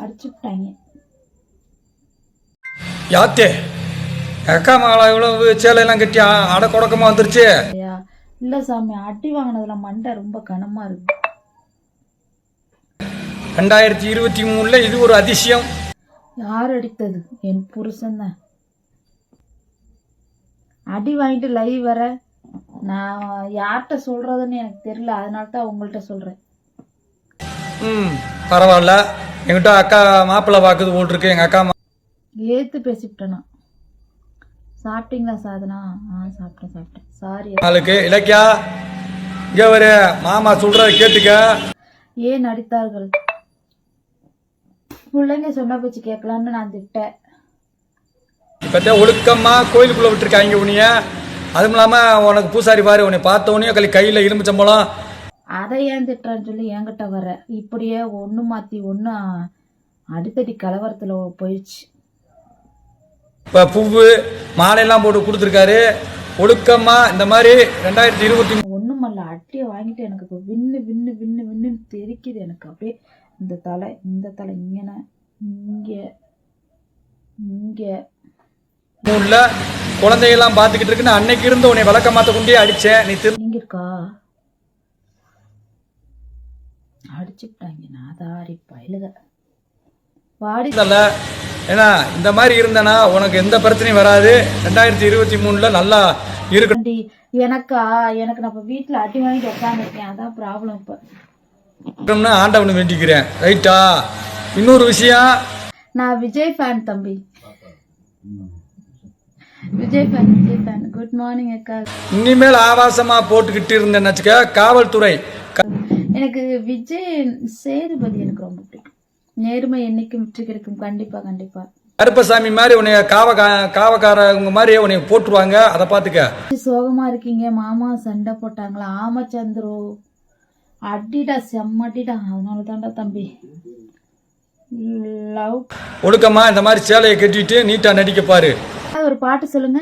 அடிச்சுட்டாங்க யாத்தே அக்கா மகளா இவ்வளவு சேலையெல்லாம் கட்டி அட கொடக்கமா வந்துருச்சு? இல்லை சாமி அடி வாங்கினதுல மண்டை ரொம்ப கனமாக இருக்கு. ரெண்டாயிரத்தி இருபத்தி மூணுல இது ஒரு அதிசயம். யார் அடித்தது? என் புருஷன் தான். அடி வாங்கிட்டு லைவ் வர நான் யார்கிட்ட சொல்றதுன்னு எனக்கு தெரியல அதனால தான் உங்கள்கிட்ட சொல்றேன். ம் பரவாயில்ல. என்கிட்ட அக்கா மாப்பிள்ளை பார்க்குது போட்டிருக்கு எங்கள் அக்கா மா- ஏத்து பேசிவிட்டேனா? சாப்பிட்டீங்களா சாதனா? ஆ சாப்பிட்டேன் சாப்பிட்டேன். சாரி ஆளுக்கு இலக்கியா இங்கே ஒரு மாமா சொல்கிறத கேட்டுக்க. ஏன் நடித்தார்கள்? பிள்ளைங்க சொன்ன பேச்சு கேட்கலான்னு நான் திட்டேன். இப்போத்தே ஒழுக்கமா கோயிலுக்குள்ளே விட்டுருக்காங்க உனிய அதுவும் இல்லாமல் உனக்கு பூசாரி பாரு உன்னை பார்த்த உடனே கையில் இரும்பு சம்பளம் அதை ஏன் திட்டுறான்னு சொல்லி என்கிட்ட வர இப்படியே ஒன்று மாற்றி ஒன்று அடித்தடி கலவரத்தில் போயிடுச்சு. இப்போ பூவு மாலையெல்லாம் போட்டு கொடுத்துருக்காரு. ஒழுக்கமா இந்த மாதிரி ரெண்டாயிரத்தி இருபத்தி ஒண்ணுமல்ல அட்டியை வாங்கிட்டு எனக்கு இப்போ விண்ணு விண்ணு விண்ணு விண்ணுன்னு தெரிக்குது எனக்கு. அப்படியே இந்த தலை இந்த தலை இங்கன இங்க இங்க. மூணுல குழந்தையெல்லாம் பார்த்துக்கிட்டு இருக்குன்னு அன்னைக்கு இருந்து உன்னை விளக்க மாத்த கொண்டே அடிச்சேன். நீ திரு இங்க இருக்கா? அடிச்சுட்டாங்க நாதாரி பயலுக. வாடி. ஏன்னா இந்த மாதிரி இருந்தனா உனக்கு எந்த பிரச்சனையும் வராது. ரெண்டாயிரத்தி இருபத்தி மூணுல நல்லா ஆண்டி, எனக்கா? எனக்கு நான் இப்போ வீட்டில் அடி வாங்கிட்டு உட்காந்துருக்கேன் அதான் ப்ராப்ளம் இப்போ. ஆண்டவனை வேண்டிக்கிறேன். ரைட்டா இன்னொரு விஷயம். நான் விஜய் ஃபேன் தம்பி. Vijay fan Vijay fan good morning அக்கா. இனிமேல் ஆபாசமா போட்டுக்கிட்டு இருந்தேன்னு வச்சுக்க காவல்துறை எனக்கு விஜய் சேதுபதி எனக்கு ரொம்ப பிடிக்கும். நேர்மை என்னைக்கும் வெற்றி கிடைக்கும். கண்டிப்பா கண்டிப்பா. கருப்பசாமி மாதிரி உன்னை காவ காவக்காரவங்க மாதிரி உன்னை போட்டுருவாங்க. அதை பார்த்துக்க சோகமா இருக்கீங்க. மாமா சண்டை போட்டாங்களா? ஆமா சந்துரு அடிடா செம்மடிடா. அதனால தான்டா தம்பி. லவ் ஒழுக்கமா இந்த மாதிரி சேலையை கட்டிட்டு நீட்டா நடிக்க பாரு. ஒரு பாட்டு சொல்லுங்க.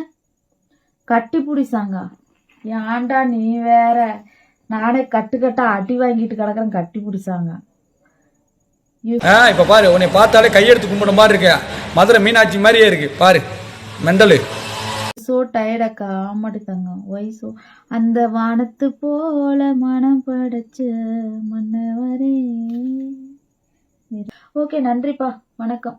கட்டிப்புடி சாங்கா? ஏன்டா நீ வேற. நானே கட்டுக்கட்டா அடி வாங்கிட்டு கிடக்குறேன் கட்டிப்புடி சாங்கா ஆ இப்ப பாரு உன்னை பார்த்தாலே கையெடுத்து கும்பிட மாதிரி இருக்கு. மதுரை மீனாட்சி மாதிரியே இருக்கு. பாரு மெண்டலு. சோ டயர்டக்கா ஆமாடி தங்கம். வயசோ அந்த வானத்து போல மனம் படைச்ச மன்னவரே. ஓகே நன்றிப்பா. வணக்கம்.